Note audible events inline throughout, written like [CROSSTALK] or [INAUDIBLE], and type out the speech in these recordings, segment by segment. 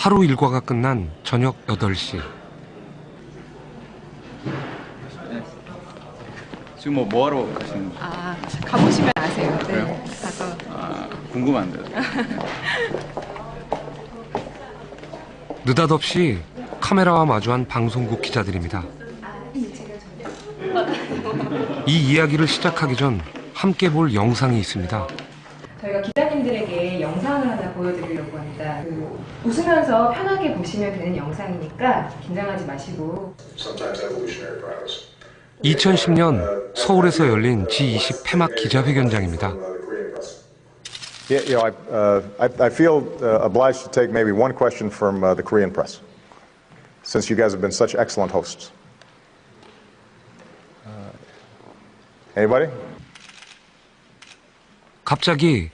하루 일과가 끝난 저녁 8시. 지금 뭐 뭐 하러 가시는 거예요? 아, 가보시면 아세요. 네. 그래요? 가서. 아, 궁금한데요. [LAUGHS] 느닷없이 카메라와 마주한 방송국 기자들입니다. 이 이야기를 시작하기 전 함께 볼 영상이 있습니다. 저희가 기자님들에게 영상을 하나 보여드리려고 합니다. 그 웃으면서 편하게 보시면 되는 영상이니까 긴장하지 마시고 sometimes evolutionary prowess. 2010년 서울에서 열린 G20 폐막 기자회견장입니다. Uh. Yeah, you know, I, uh, I, I feel uh, obliged to take maybe one question from uh, the Korean press, since you guys have been such excellent hosts. Uh, anybody? 갑자기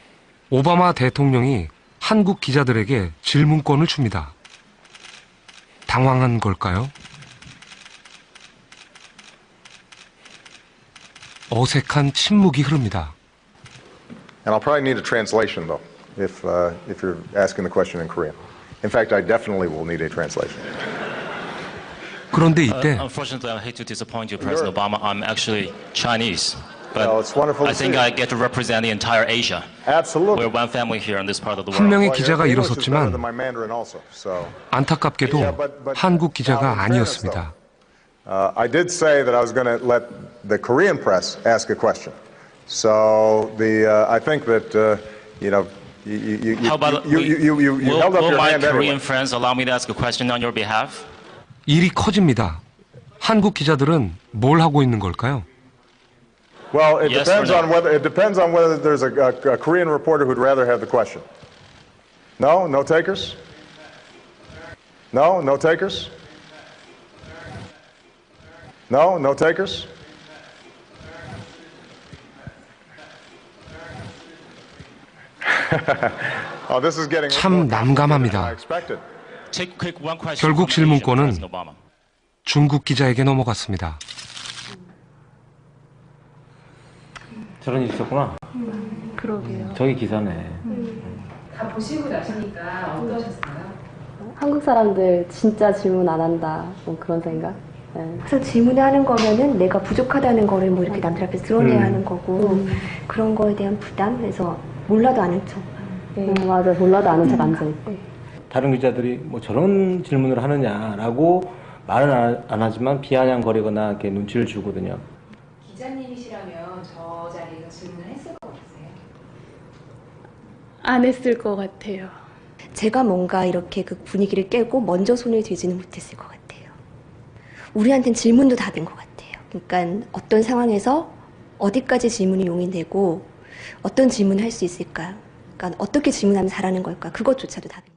오바마 대통령이 한국 기자들에게 질문권을 줍니다. 당황한 걸까요? 어색한 침묵이 흐릅니다. And I'll probably need a translation, though, if, uh, if you're asking the question in Korean. In fact, I definitely will need a translation. 그런데 이때 Unfortunately, I hate to disappoint you, President Obama. I'm actually Chinese. But Well, it's wonderful I think. I get to represent the entire Asia. Absolutely. We're one family here in this part of the 한 world. 명의 Well, 기자가 일어섰지만 than my Mandarin also, so. 안타깝게도 Yeah, but- but- 한국 기자가 아니었습니다. Uh, I did say that I was going to let the Korean press ask a question. So the, uh, I think that, uh, you know, you, you, you, about you, you, you, you, you will, held up will your my hand Korean anyway. friends allow me to ask a question on your behalf? 일이 커집니다. 한국 기자들은 뭘 하고 있는 걸까요? Well, it Yes depends no? on whether, it depends on whether there's a, a, a Korean reporter who'd rather have the question. No? No takers? No? No takers? No? No takers? oh, this is getting 참 난감합니다. 결국 질문권은. 중국 기자에게 넘어갔습니다. 저런 일 있었구나. 그러게요. 저기 기사네. 다 보시고 나시니까 어떠셨어요? 한국 사람들 진짜 질문 안 한다. 뭐 그런 생각. 네. 그래서 질문하는 거면은 내가 부족하다는 거를 뭐 이렇게 남들 앞에 드러내야 하는 거고 그런 거에 대한 부담 그래서 몰라도 아는 척 음, 맞아. 몰라도 아는 척 앉아있고. 다른 기자들이 뭐 저런 질문을 하느냐라고 말은 안, 안 하지만 비아냥거리거나 이렇게 눈치를 주거든요. 기자님이시라면 저 자리에서 질문을 했을 것 같으세요? 안 했을 것 같아요. 제가 뭔가 이렇게 그 분위기를 깨고 먼저 손을 들지는 못했을 것 같아요. 우리한텐 질문도 답인 것 같아요. 그러니까 어떤 상황에서 어디까지 질문이 용인되고 어떤 질문을 할 수 있을까? 그러니까 어떻게 질문하면 잘하는 걸까? 그것조차도 답인.